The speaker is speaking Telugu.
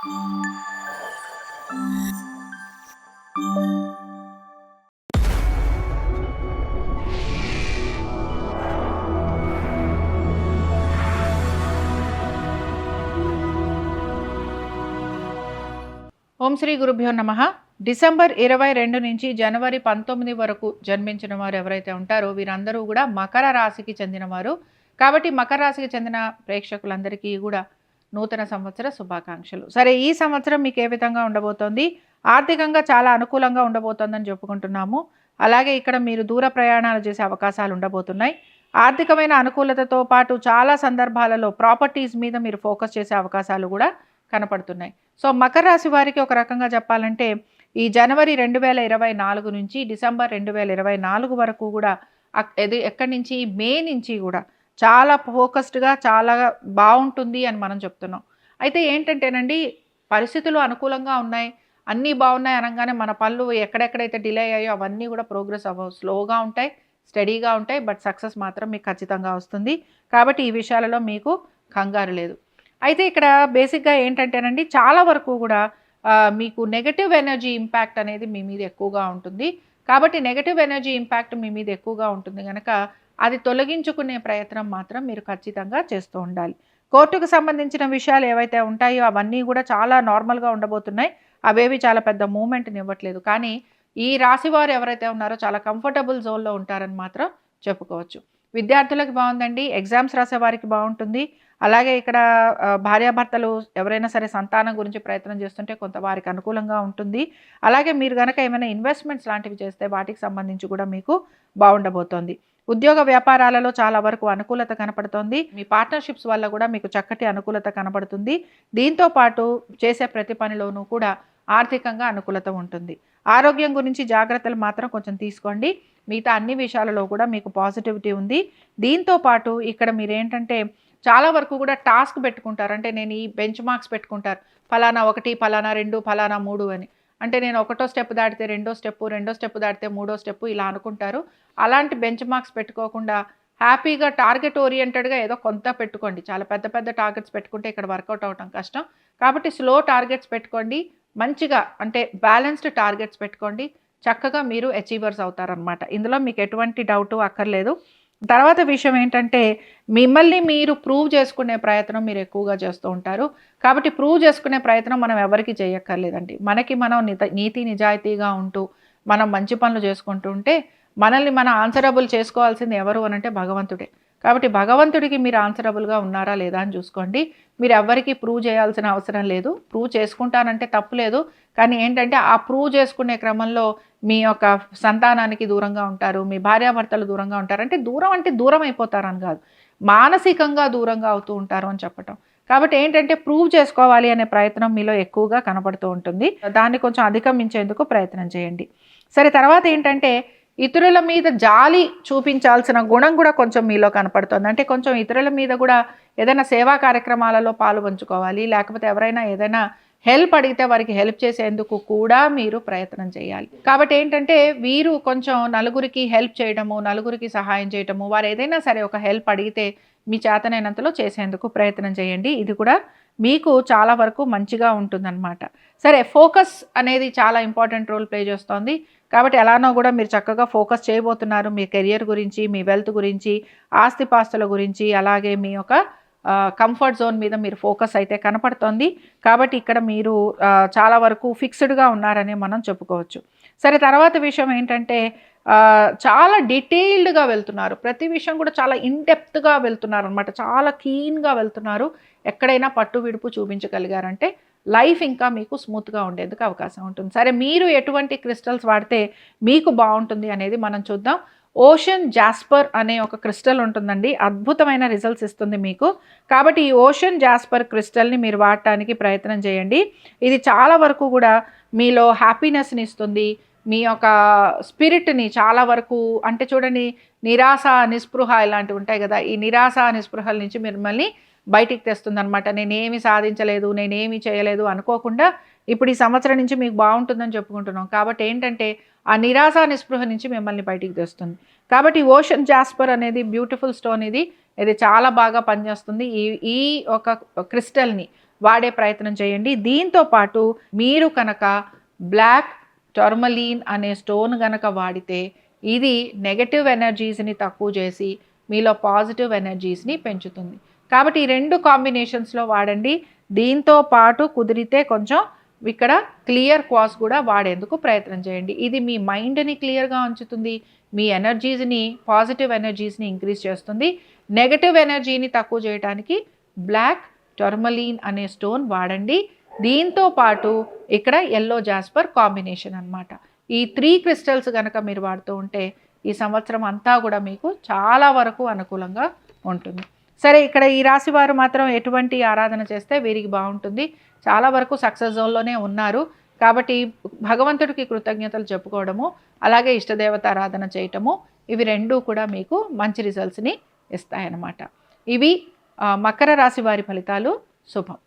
ఓం శ్రీ గురుభ్యో నమ. డిసెంబర్ ఇరవై రెండు నుంచి జనవరి పంతొమ్మిది వరకు జన్మించిన వారు ఎవరైతే ఉంటారో వీరందరూ కూడా మకర రాశికి చెందినవారు. కాబట్టి మకర రాశికి చెందిన ప్రేక్షకులందరికీ కూడా నూతన సంవత్సర శుభాకాంక్షలు. సరే ఈ సంవత్సరం మీకు ఏ విధంగా ఉండబోతోంది? ఆర్థికంగా చాలా అనుకూలంగా ఉండబోతోందని చెప్పుకుంటున్నాము. అలాగే ఇక్కడ మీరు దూర ప్రయాణాలు చేసే అవకాశాలు ఉండబోతున్నాయి. ఆర్థికమైన అనుకూలతతో పాటు చాలా సందర్భాలలో ప్రాపర్టీస్ మీద మీరు ఫోకస్ చేసే అవకాశాలు కూడా కనపడుతున్నాయి. సో మకర రాశి వారికి ఒక రకంగా చెప్పాలంటే ఈ జనవరి రెండు వేల ఇరవై నాలుగు నుంచి డిసెంబర్ రెండు వేల ఇరవై నాలుగు వరకు కూడా ఎక్కడి నుంచి? మే నుంచి కూడా చాలా ఫోకస్డ్గా చాలా బాగుంటుంది అని మనం చెప్తున్నాం. అయితే ఏంటంటేనండి పరిస్థితులు అనుకూలంగా ఉన్నాయి. అన్నీ బాగున్నాయి అనగానే మన పనులు ఎక్కడెక్కడైతే డిలే అయ్యాయో అవన్నీ కూడా ప్రోగ్రెస్ అవ్వవు స్లోగా ఉంటాయి స్టడీగా ఉంటాయి బట్ సక్సెస్ మాత్రం మీకు ఖచ్చితంగా వస్తుంది. కాబట్టి ఈ విషయాలలో మీకు కంగారు లేదు. అయితే ఇక్కడ బేసిక్గా ఏంటంటేనండి చాలా వరకు కూడా మీకు నెగటివ్ ఎనర్జీ ఇంపాక్ట్ అనేది మీ మీద ఎక్కువగా ఉంటుంది. కాబట్టి నెగటివ్ ఎనర్జీ ఇంపాక్ట్ మీ మీద ఎక్కువగా ఉంటుంది కనుక అది తొలగించుకునే ప్రయత్నం మాత్రం మీరు ఖచ్చితంగా చేస్తూ ఉండాలి. కోర్టుకు సంబంధించిన విషయాలు ఏవైతే ఉంటాయో అవన్నీ కూడా చాలా నార్మల్గా ఉండబోతున్నాయి. అవేవి చాలా పెద్ద మూమెంట్ని ఇవ్వట్లేదు. కానీ ఈ రాశి వారు ఎవరైతే ఉన్నారో చాలా కంఫర్టబుల్ జోన్లో ఉంటారని మాత్రం చెప్పుకోవచ్చు. విద్యార్థులకు బాగుందండి. ఎగ్జామ్స్ రాసే వారికి బాగుంటుంది. అలాగే ఇక్కడ భార్యాభర్తలు ఎవరైనా సరే సంతానం గురించి ప్రయత్నం చేస్తుంటే కొంత వారికి అనుకూలంగా ఉంటుంది. అలాగే మీరు కనుక ఏమైనా ఇన్వెస్ట్మెంట్స్ లాంటివి చేస్తే వాటికి సంబంధించి కూడా మీకు బాగుండబోతోంది. ఉద్యోగ వ్యాపారాలలో చాలా వరకు అనుకూలత కనపడుతోంది. మీ పార్ట్నర్షిప్స్ వల్ల కూడా మీకు చక్కటి అనుకూలత కనపడుతుంది. దీంతో పాటు చేసే ప్రతి పనిలోనూ కూడా ఆర్థికంగా అనుకూలత ఉంటుంది. ఆరోగ్యం గురించి జాగ్రత్తలు మాత్రం కొంచెం తీసుకోండి. మిగతా అన్ని విషయాలలో కూడా మీకు పాజిటివిటీ ఉంది. దీంతో పాటు ఇక్కడ మీరేంటంటే చాలా వరకు కూడా టాస్క్ పెట్టుకుంటారు. అంటే నేను ఈ బెంచ్ మార్క్స్ పెట్టుకుంటారు. ఫలానా ఒకటి ఫలానా రెండు ఫలానా మూడు అని. అంటే నేను ఒకటో స్టెప్ దాటితే రెండో స్టెప్ రెండో స్టెప్ దాటితే మూడో స్టెప్ ఇలా అనుకుంటారు. అలాంటి బెంచ్ మార్క్స్ పెట్టుకోకుండా హ్యాపీగా టార్గెట్ ఓరియంటెడ్గా ఏదో కొంత పెట్టుకోండి. చాలా పెద్ద పెద్ద టార్గెట్స్ పెట్టుకుంటే ఇక్కడ వర్కౌట్ అవటం కష్టం. కాబట్టి స్లో టార్గెట్స్ పెట్టుకోండి. మంచిగా అంటే బ్యాలెన్స్డ్ టార్గెట్స్ పెట్టుకోండి. చక్కగా మీరు అచీవర్స్ అవుతారనమాట ఇందులో మీకు ఎటువంటి డౌట్ అక్కర్లేదు. తర్వాత విషయం ఏంటంటే మిమ్మల్ని మీరు ప్రూవ్ చేసుకునే ప్రయత్నం మీరు ఎక్కువగా చేస్తూ ఉంటారు. కాబట్టి ప్రూవ్ చేసుకునే ప్రయత్నం మనం ఎవరికి చేయక్కర్లేదండి. మనకి మనం నిత నీతి నిజాయితీగా ఉంటూ మనం మంచి పనులు చేసుకుంటూ ఉంటే మనల్ని మనం ఆన్సరబుల్ చేసుకోవాల్సింది ఎవరు అని అంటే భగవంతుడే. కాబట్టి భగవంతుడికి మీరు ఆన్సరబుల్గా ఉన్నారా లేదా అని చూసుకోండి. మీరు ఎవరికి ప్రూవ్ చేయాల్సిన అవసరం లేదు. ప్రూవ్ చేసుకుంటానంటే తప్పు లేదు. కానీ ఏంటంటే ఆ ప్రూవ్ చేసుకునే క్రమంలో మీ యొక్క సంతానానికి దూరంగా ఉంటారు మీ భార్యాభర్తలు దూరంగా ఉంటారు. అంటే దూరం అంటే దూరం అయిపోతారని కాదు. మానసికంగా దూరంగా అవుతూ ఉంటారు అని చెప్పటం. కాబట్టి ఏంటంటే ప్రూవ్ చేసుకోవాలి అనే ప్రయత్నం మీలో ఎక్కువగా కనపడుతూ ఉంటుంది. దాన్ని కొంచెం అధిగమించేందుకు ప్రయత్నం చేయండి. సరే తర్వాత ఏంటంటే ఇతరుల మీద జాలి చూపించాల్సిన గుణం కూడా కొంచెం మీలో కనపడుతుంది. అంటే కొంచెం ఇతరుల మీద కూడా ఏదైనా సేవా కార్యక్రమాలలో పాలు పంచుకోవాలి లేకపోతే ఎవరైనా ఏదైనా హెల్ప్ అడిగితే వారికి హెల్ప్ చేసేందుకు కూడా మీరు ప్రయత్నం చేయాలి. కాబట్టి ఏంటంటే వీరు కొంచెం నలుగురికి హెల్ప్ చేయడము నలుగురికి సహాయం చేయడము వారు ఏదైనా సరే ఒక హెల్ప్ అడిగితే మీ చేతనైనంతలో చేసేందుకు ప్రయత్నం చేయండి. ఇది కూడా మీకు చాలా వరకు మంచిగా ఉంటుందన్నమాట. సరే ఫోకస్ అనేది చాలా ఇంపార్టెంట్ రోల్ ప్లే చేస్తోంది. కాబట్టి ఎలానో కూడా మీరు చక్కగా ఫోకస్ చేయబోతున్నారు మీ కెరియర్ గురించి మీ వెల్త్ గురించి ఆస్తిపాస్తుల గురించి అలాగే మీ యొక్క కంఫర్ట్ జోన్ మీద మీరు ఫోకస్ అయితే కనపడుతోంది. కాబట్టి ఇక్కడ మీరు చాలా వరకు ఫిక్స్డ్గా ఉన్నారని మనం చెప్పుకోవచ్చు. సరే తర్వాత విషయం ఏంటంటే చాలా డీటెయిల్డ్గా వెళ్తున్నారు. ప్రతి విషయం కూడా చాలా ఇన్డెప్త్గా వెళ్తున్నారు అనమాట చాలా క్లీన్గా వెళ్తున్నారు. ఎక్కడైనా పట్టు విడుపు చూపించగలిగారంటే లైఫ్ ఇంకా మీకు స్మూత్గా ఉండేందుకు అవకాశం ఉంటుంది. సరే మీరు ఎటువంటి క్రిస్టల్స్ వాడితే మీకు బాగుంటుంది అనేది మనం చూద్దాం. ఓషన్ జాస్పర్ అనే ఒక క్రిస్టల్ ఉంటుందండి. అద్భుతమైన రిజల్ట్స్ ఇస్తుంది మీకు. కాబట్టి ఈ ఓషన్ జాస్పర్ క్రిస్టల్ని మీరు వాడటానికి ప్రయత్నం చేయండి. ఇది చాలా వరకు కూడా మీలో హ్యాపీనెస్ని ఇస్తుంది. మీ యొక్క స్పిరిట్ని చాలా వరకు అంటే చూడండి నిరాశ నిస్పృహ ఇలాంటివి ఉంటాయి కదా ఈ నిరాశ నిస్పృహల నుంచి మిమ్మల్ని బయటికి తెస్తుంది అనమాట నేనేమి సాధించలేదు నేనేమి చేయలేదు అనుకోకుండా ఇప్పుడు ఈ సంవత్సరం నుంచి మీకు బాగుంటుందని చెప్పుకుంటున్నాం. కాబట్టి ఏంటంటే ఆ నిరాశ నిస్పృహ నుంచి మిమ్మల్ని బయటికి తెస్తుంది. కాబట్టి ఓషన్ జాస్పర్ అనేది బ్యూటిఫుల్ స్టోన్ ఇది. ఇది చాలా బాగా పనిచేస్తుంది. ఈ ఈ ఒక క్రిస్టల్ని వాడే ప్రయత్నం చేయండి. దీంతో పాటు మీరు కనుక బ్లాక్ టర్మలీన్ అనే స్టోన్ గనక వాడితే ఇది నెగటివ్ ఎనర్జీస్ని తక్కువ చేసి మీలో పాజిటివ్ ఎనర్జీస్ని పెంచుతుంది. కాబట్టి ఈ రెండు కాంబినేషన్స్లో వాడండి. దీంతో పాటు కుదిరితే కొంచెం ఇక్కడ క్లియర్ క్వాస్ కూడా వాడేందుకు ప్రయత్నం చేయండి. ఇది మీ మైండ్ని క్లియర్గా ఉంచుతుంది. మీ ఎనర్జీస్ని పాజిటివ్ ఎనర్జీస్ని ఇంక్రీజ్ చేస్తుంది. నెగటివ్ ఎనర్జీని తక్కువ చేయడానికి బ్లాక్ టర్మలీన్ అనే స్టోన్ వాడండి. దీంతో పాటు ఇక్కడ ఎల్లో జాస్పర్ కాంబినేషన్ అన్నమాట. ఈ త్రీ క్రిస్టల్స్ కనుక మీరు వాడుతూ ఉంటే ఈ సంవత్సరం అంతా కూడా మీకు చాలా వరకు అనుకూలంగా ఉంటుంది. సరే ఇక్కడ ఈ రాశి వారు మాత్రం ఎటువంటి ఆరాధన చేస్తే వీరికి బాగుంటుంది. చాలా వరకు సక్సెస్ జోన్లోనే ఉన్నారు. కాబట్టి భగవంతుడికి కృతజ్ఞతలు చెప్పుకోవడము అలాగే ఇష్టదేవత ఆరాధన చేయటము ఇవి రెండూ కూడా మీకు మంచి రిజల్ట్స్ని ఇస్తాయన్నమాట. ఇవి మకర రాశి వారి ఫలితాలు శుభం.